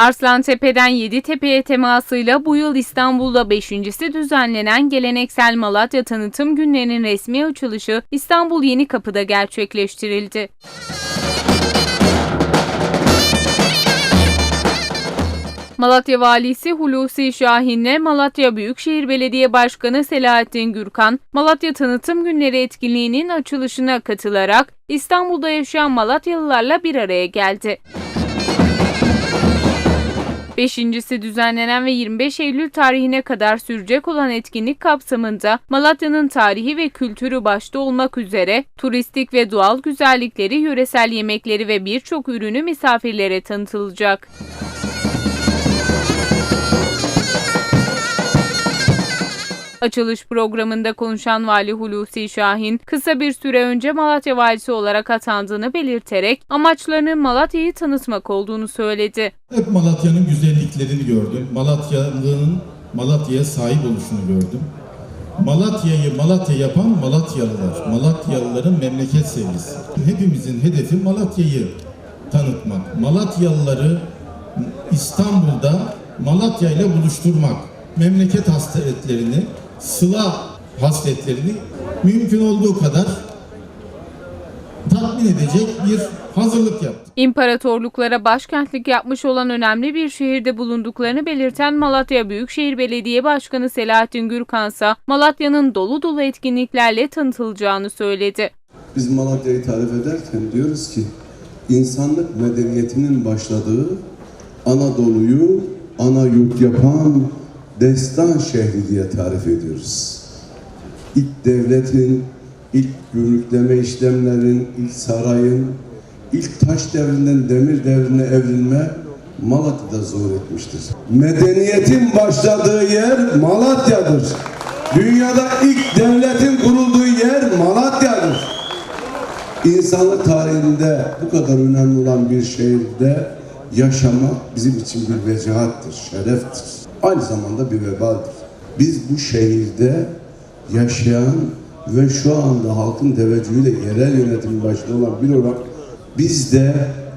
Arslantepe'den Yeditepe'ye temasıyla bu yıl İstanbul'da 5.si düzenlenen geleneksel Malatya Tanıtım Günlerinin resmi açılışı İstanbul Yenikapı'da gerçekleştirildi. Malatya Valisi Hulusi Şahin'le Malatya Büyükşehir Belediye Başkanı Selahattin Gürkan, Malatya Tanıtım Günleri etkinliğinin açılışına katılarak İstanbul'da yaşayan Malatyalılarla bir araya geldi. Beşincisi düzenlenen ve 25 Eylül tarihine kadar sürecek olan etkinlik kapsamında Malatya'nın tarihi ve kültürü başta olmak üzere turistik ve doğal güzellikleri, yöresel yemekleri ve birçok ürünü misafirlere tanıtılacak. Açılış programında konuşan Vali Hulusi Şahin, kısa bir süre önce Malatya valisi olarak atandığını belirterek amaçlarının Malatya'yı tanıtmak olduğunu söyledi. Hep Malatya'nın güzelliklerini gördüm. Malatya'nın Malatya'ya sahip oluşunu gördüm. Malatya'yı Malatya yapan Malatyalılar. Malatyalıların memleket sevgisi. Hepimizin hedefi Malatya'yı tanıtmak. Malatyalıları İstanbul'da Malatya ile buluşturmak. Memleket hasretlerini, sıla hasretlerini mümkün olduğu kadar tatmin edecek bir hazırlık yaptık. İmparatorluklara başkentlik yapmış olan önemli bir şehirde bulunduklarını belirten Malatya Büyükşehir Belediye Başkanı Selahattin Gürkan ise Malatya'nın dolu dolu etkinliklerle tanıtılacağını söyledi. Biz Malatya'yı tarif ederken diyoruz ki insanlık medeniyetinin başladığı Anadolu'yu ana yurt yapan destan şehri diye tarif ediyoruz. İlk devletin, ilk gümrükleme işlemlerin, ilk sarayın, ilk taş devrinden demir devrine evrilme Malatya'da zor etmiştir. Medeniyetin başladığı yer Malatya'dır. Dünyada ilk devletin kurulduğu yer Malatya'dır. İnsanlık tarihinde bu kadar önemli olan bir şehirde yaşamak bizim için bir vecahattir, şereftir. Aynı zamanda bir vebaldir. Biz bu şehirde yaşayan ve şu anda halkın teveccühüyle yerel yönetim başında olan bir olarak biz de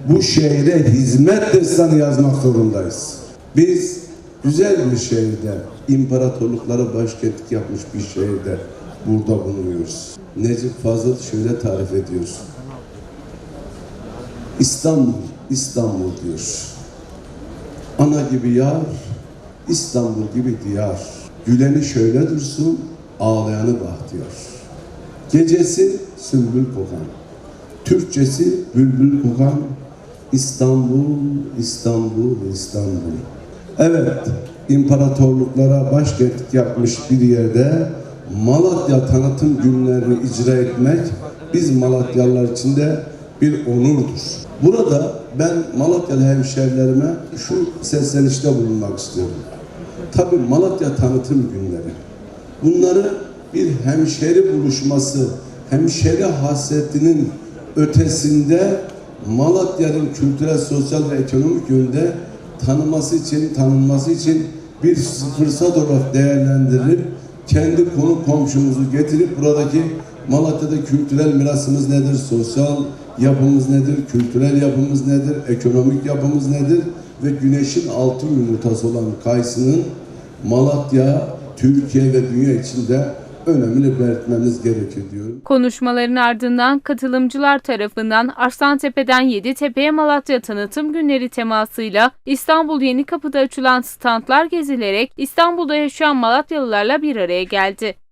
bu şehre hizmet destanı yazmak zorundayız. Biz güzel bir şehirde, imparatorluklara başkentlik yapmış bir şehirde burada bulunuyoruz. Necip Fazıl şöyle tarif ediyor. İstanbul, İstanbul diyor. Ana gibi yar, İstanbul gibi diyar. Güleni şöyle dursun, ağlayanı bahtiyar. Gecesi sümbül kokan, Türkçesi bülbül kokan, İstanbul, İstanbul, İstanbul. Evet, imparatorluklara başkentlik yapmış bir yerde Malatya tanıtım günlerini icra etmek biz Malatyalılar için de bir onurdur. Burada ben Malatyalı hemşerilerime şu seslenişte bulunmak istiyorum. Tabii Malatya tanıtım günleri. Bunları bir hemşeri buluşması, hemşeri hasretinin ötesinde Malatya'nın kültürel, sosyal ve ekonomik yönde tanıması için, tanınması için bir fırsat olarak değerlendirilip kendi konu komşumuzu getirip buradaki Malatya'da kültürel mirasımız nedir, sosyal yapımız nedir, kültürel yapımız nedir, ekonomik yapımız nedir ve güneşin altın yumurtası olan kayısının Malatya, Türkiye ve dünya içinde önemini belirtmemiz gerekiyor diyorum. Konuşmaların ardından katılımcılar tarafından Arslantepe'den Yeditepe'ye Malatya Tanıtım Günleri temasıyla İstanbul Yenikapı'da açılan standlar gezilerek İstanbul'da yaşayan Malatyalılarla bir araya geldi.